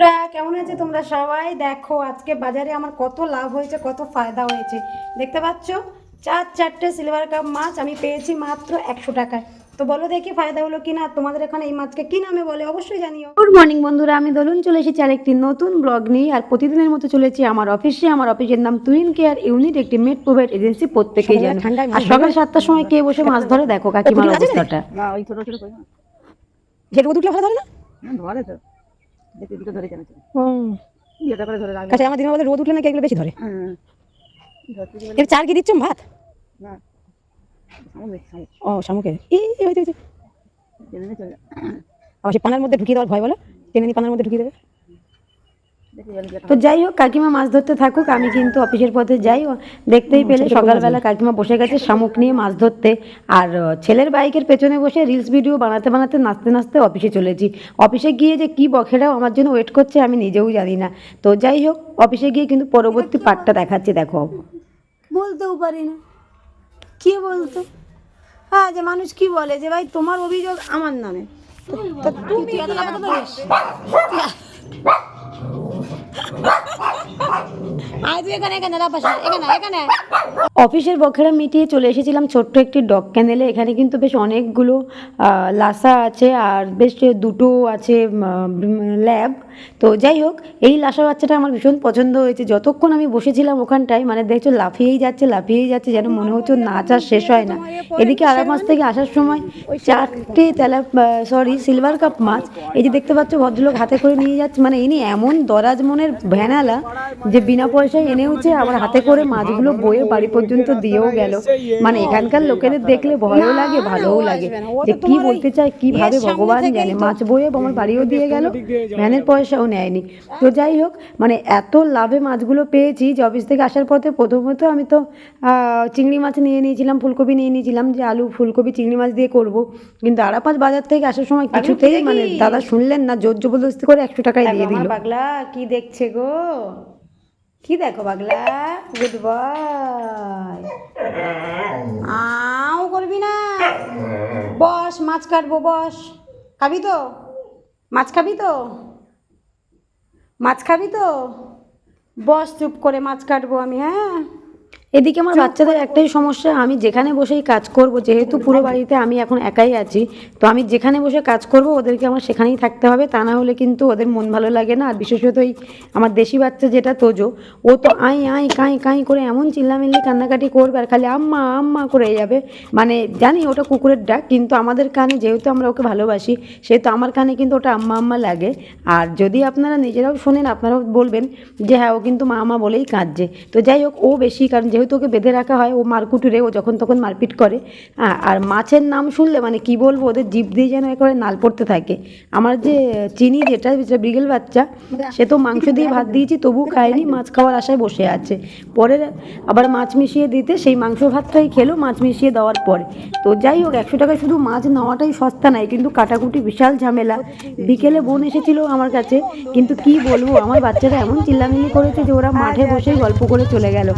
বন্ধুরা কেমন আছে তোমরা সবাই? দেখো আজকে বাজারে আমার কত লাভ হয়েছে কত ফায়দা হয়েছে। দেখতে পাচ্ছ? চার চারটে সিলভার কাপ মাছ আমি পেয়েছি মাত্র একশো টাকায়। তো বলো দেখি ফায়দা হলো কিনা তোমাদের এখানে এই মাছকে কি নামে বলে অবশ্যই জানিও। গুড মর্নিং বন্ধুরা আমি দলুন চলে এসেছি আর একটি নতুন ব্লগ নিয়ে আর প্রতিদিনের মতো চলেছি আমার অফিসে আমার অফিসের নাম তুইন কেয়ার ইউনিট একটি মেড প্রোভাইড এজেন্সি প্রত্যেকেই জানে। আর সকাল সাতটার সময় কে বসে মাছ ধরে দেখো কাকিমার অবস্থাটা। না ওই ছোট ছোট ভালো ধরে না? না, ধরে তো। ধরে হুম। করে ধরে রাখবে। আমার দিনের মধ্যে রোদ উঠলে নাকি এগুলো বেশি ধরে? হ্যাঁ। এর চার কি দিচ্ছ ভাত? না। ও শামুকের যা। আবার সে পানার মধ্যে ঢুকিয়ে দেওয়ার ভয় বলো। টেনে নিয়ে পানার মধ্যে ঢুকিয়ে দেবে। তো যাই হোক কাকিমা মাছ ধরতে থাকুক আমি কিন্তু অফিসের পথে যাই। দেখতেই পেলে সকালবেলা কাকিমা বসে গেছে শামুক নিয়ে মাছ ধরতে। আর ছেলের বাইকের পেছনে বসে রিলস ভিডিও বানাতে বানাতে নাচতে নাচতে অফিসে চলেছি। অফিসে গিয়ে যে কি বখেরাও আমার জন্য ওয়েট করছে আমি নিজেও জানি না। তো যাই হোক অফিসে গিয়ে কিন্তু পরবর্তী পার্টটা দেখাচ্ছি দেখো। বলতেও পারি না। কি বলতো? হ্যাঁ যে মানুষ কি বলে? যে ভাই তোমার অভিযোগ আমার নামে। তুমি Oh. অফিসের বখেরা মিটিয়ে চলে এসেছিলাম ছোট্ট একটি ডগ ক্যানেলে। এখানে কিন্তু বেশ অনেকগুলো লাসা আছে আর বেশ দুটো আছে ল্যাব। তো যাই হোক, এই লাসা বাচ্চাটা আমার ভীষণ পছন্দ হয়েছে। যতক্ষণ আমি বসেছিলাম ওখানটায় মানে দেখছ, লাফিয়েই যাচ্ছে লাফিয়েই যাচ্ছে, যেন মনে হচ্ছে নাচ আর শেষ হয় না। এদিকে আড়াই মাস থেকে আসার সময় চারটে তেলা সরি সিলভার কাপ মাছ, এই যে দেখতে পাচ্ছ, ভদ্রলোক হাতে করে নিয়ে যাচ্ছে। মানে ইনি এমন দরাজ মনের ভ্যানালা যে বিনা পয়সায় এনেওছে আবার হাতে করে মাছগুলো বয়ে বাড়ি পর্যন্ত দিয়েও গেল। মানে এখানকার লোকেদের দেখলে ভয়ও লাগে ভালোও লাগে। যে কি বলতে চায় কি ভাবে ভগবান জানে? মাছ বয়ে আমার বাড়িও দিয়ে গেল ভ্যানের পয়সাও নেয়নি। তো যাই হোক মানে এত লাভে মাছগুলো পেয়েছি যে অফিস থেকে আসার পথে প্রথমত আমি তো আহ, চিংড়ি মাছ নিয়ে নিয়েছিলাম ফুলকপি নিয়ে নিয়েছিলাম যে আলু ফুলকপি চিংড়ি মাছ দিয়ে করব। কিন্তু আরাপাঁচ বাজার থেকে আসার সময় কিছুতেই মানে দাদা শুনলেন না জোর জবরদস্তি করে একশো টাকায় দিয়ে দিল। পাগলা কি দেখছে গো? কি দেখো পাগলা? গুড বয় আও করবি না। বস, মাছ কাটবো, বস। খাবি তো? মাছ খাবি তো? মাছ খাবি তো? বস, চুপ করে মাছ কাটবো আমি হ্যাঁ? এদিকে আমার বাচ্চাদের একটাই সমস্যা আমি যেখানে বসেই কাজ করব যেহেতু পুরো বাড়িতে আমি এখন একাই আছি তো আমি যেখানে বসে কাজ করব ওদেরকে আমার সেখানেই থাকতে হবে তা না হলে কিন্তু ওদের মন ভালো লাগে না। আর বিশেষত এই আমার দেশি বাচ্চা যেটা তোজো ও তো আই আই কাঁই কাঁই করে এমন চিল্লামিল্লি কান্নাকাটি করবে আর খালি আম্মা আম্মা করে যাবে। মানে জানি ওটা কুকুরের ডাক কিন্তু আমাদের কানে যেহেতু আমরা ওকে ভালোবাসি সেহেতু আমার কানে কিন্তু ওটা আম্মা আম্মা লাগে। আর যদি আপনারা নিজেরাও শোনেন আপনারাও বলবেন যে হ্যাঁ ও কিন্তু মা মা বলেই কাঁদছে। তো যাই হোক ও বেশি কারণ যেহেতু ওকে বেঁধে রাখা হয়, ও মারকুটুরে, ও যখন তখন মারপিট করে। আর মাছের নাম শুনলে মানে কি বলব, ওদের জিভ দিয়ে যেন করে নাল পড়তে থাকে। আমার যে চিনি যেটা যেটা বিগেল বাচ্চা, সে তো মাংস দিয়ে ভাত দিয়েছি তবু খায়নি, মাছ খাওয়ার আশায় বসে আছে। পরে আবার মাছ মিশিয়ে দিতে, সেই মাংস ভাতটাই খেলো, মাছ মিশিয়ে দেওয়ার পরে। তো যাই হোক, একশো টাকায় শুধু মাছ নেওয়াটাই সস্তা নাই, কিন্তু কাটাকুটি, বিশাল ঝামেলা। বিকেলে বোন এসেছিল আমার কাছে, কিন্তু কি বলব, আমার বাচ্চারা এমন চিল্লামিল্লি করেছে যে ওরা মাঠে বসেই গল্প করে চলে গেল।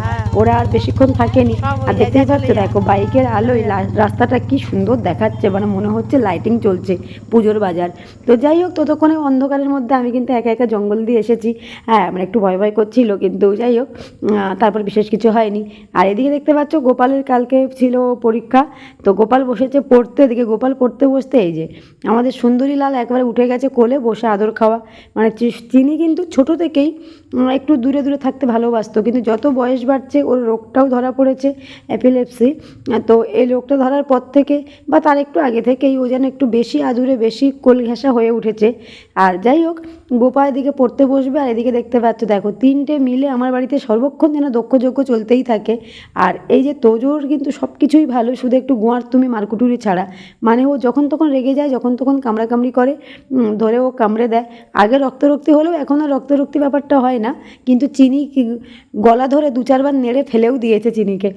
ওরা আর বেশিক্ষণ থাকেনি। আর দেখতেই পাচ্ছ দেখো বাইকের আলোয় রাস্তাটা কি সুন্দর দেখাচ্ছে মানে মনে হচ্ছে লাইটিং চলছে পুজোর বাজার। তো যাই হোক ততক্ষণে অন্ধকারের মধ্যে আমি কিন্তু একা একা জঙ্গল দিয়ে এসেছি। হ্যাঁ মানে একটু ভয় ভয় করছিল কিন্তু যাই হোক তারপর বিশেষ কিছু হয়নি। আর এদিকে দেখতে পাচ্ছ গোপালের কালকে ছিল পরীক্ষা। তো গোপাল বসেছে পড়তে এদিকে গোপাল পড়তে বসতে এই যে আমাদের সুন্দরী লাল একবারে উঠে গেছে কোলে বসে আদর খাওয়া। মানে তিনি কিন্তু ছোট থেকেই একটু দূরে দূরে থাকতে ভালোবাসতো কিন্তু যত বয়স বাড়ছে ওর রোগটাও ধরা পড়েছে অ্যাপিলেপসি তো এই রোগটা ধরার পর থেকে বা তার একটু আগে থেকেই ও যেন একটু বেশি আদুরে, বেশি কোল ঘেঁষা হয়ে উঠেছে। আর যাই হোক গোপা এদিকে পড়তে বসবে আর এদিকে দেখতে পাচ্ছ, দেখো, তিনটে মিলে আমার বাড়িতে সর্বক্ষণ যেন দক্ষযজ্ঞ চলতেই থাকে। আর এই যে তোজোর কিন্তু সব কিছুই ভালো, শুধু একটু গোয়ার তুমি মারকুটুরি ছাড়া। মানে ও যখন তখন রেগে যায়, যখন তখন কামড়াকামড়ি করে ধরে ও কামড়ে দেয়। আগে রক্তরক্তি হলেও এখন আর রক্তরক্তি ব্যাপারটা হয় না। কিন্তু চিনি, গলা ধরে দু চারবার নেড়ে ফেলেও দিয়েছে চিনিকে।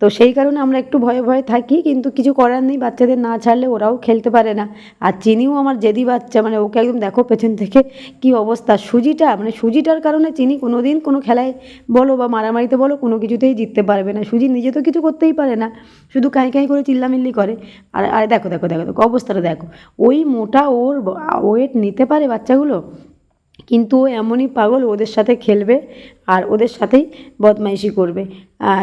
তো সেই কারণে আমরা একটু ভয়ে ভয়ে থাকি, কিন্তু কিছু করার নেই, বাচ্চাদের না ছাড়লে ওরাও খেলতে পারে না। আর চিনিও আমার জেদি বাচ্চা মানে ওকে একদম দেখো পেছন থেকে কি অবস্থা। সুজিটা মানে সুজিটার কারণে চিনি কোনো দিন কোনো খেলায় বলো বা মারামারিতে বলো কোনো কিছুতেই জিততে পারবে না। সুজি নিজে তো কিছু করতেই পারে না, শুধু কাঁই কাঁই করে চিল্লামিল্লি করে। আর আর দেখো দেখো দেখো দেখো, অবস্থাটা দেখো। ওই মোটা ওর ওয়েট নিতে পারে বাচ্চাগুলো, কিন্তু ও এমনই পাগল, ওদের সাথে খেলবে। আর ওদের সাথেই বদমাইশি করবে।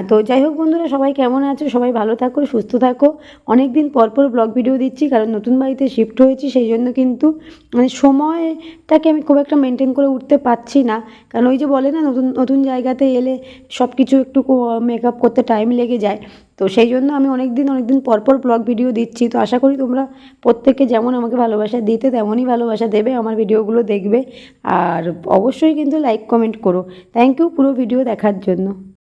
তো যাই হোক বন্ধুরা, সবাই কেমন আছো? সবাই ভালো থাকো, সুস্থ থাকো। অনেক দিন পর পর ব্লগ ভিডিও দিচ্ছি, কারণ নতুন বাড়িতে শিফট হয়েছি, সেই জন্য কিন্তু মানে সময়টাকে আমি খুব একটা মেনটেন করে উঠতে পারছি না। কারণ ওই যে বলে না, নতুন নতুন জায়গাতে এলে সব কিছু একটু মেকআপ করতে টাইম লেগে যায়। তো সেই জন্য আমি অনেক দিন অনেক দিন পর পর ব্লগ ভিডিও দিচ্ছি। তো আশা করি তোমরা প্রত্যেকে যেমন আমাকে ভালোবাসা দিতে, তেমনই ভালোবাসা দেবে, আমার ভিডিওগুলো দেখবে। আর অবশ্যই কিন্তু লাইক কমেন্ট করো। থ্যাংক ইউ পুরো ভিডিও দেখার জন্য।